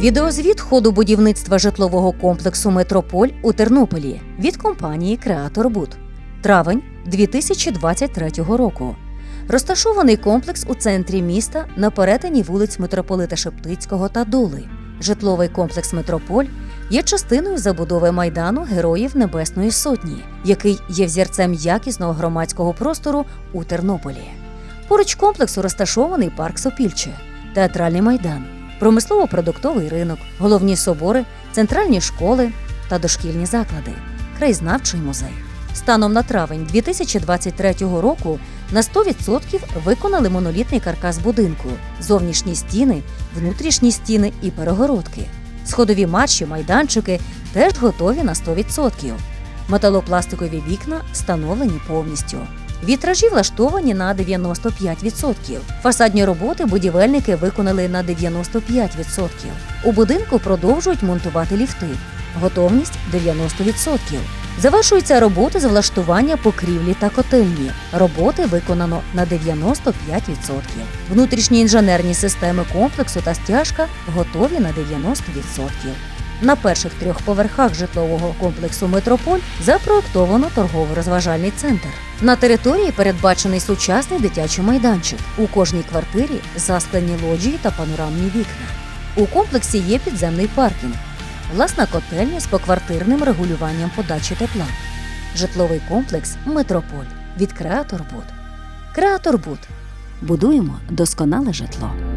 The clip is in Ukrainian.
Відеозвіт ходу будівництва житлового комплексу Метрополь у Тернополі від компанії Креатор Буд. Травень 2023 року. Розташований комплекс у центрі міста на перетині вулиць Митрополита Шептицького та Дули. Житловий комплекс Метрополь є частиною забудови майдану Героїв Небесної Сотні, який є взірцем якісного громадського простору у Тернополі. Поруч комплексу розташований парк Сопільче, театральний майдан, промислово-продуктовий ринок, головні собори, центральні школи та дошкільні заклади, краєзнавчий музей. Станом на травень 2023 року на 100% виконали монолітний каркас будинку, зовнішні стіни, внутрішні стіни і перегородки. Сходові марші, майданчики теж готові на 100%. Металопластикові вікна встановлені повністю. Вітражі влаштовані на 95%. Фасадні роботи будівельники виконали на 95%. У будинку продовжують монтувати ліфти. Готовність 90%. Завершуються роботи з влаштування покрівлі та котельні. Роботи виконано на 95%. Внутрішні інженерні системи комплексу та стяжка готові на 90%. На перших трьох поверхах житлового комплексу Метрополь запроектовано торгово-розважальний центр. На території передбачений сучасний дитячий майданчик. У кожній квартирі засклені лоджії та панорамні вікна. У комплексі є підземний паркінг, власна котельня з поквартирним регулюванням подачі тепла. Житловий комплекс Метрополь від Креатор Буд. Креатор Буд. Будуємо досконале житло.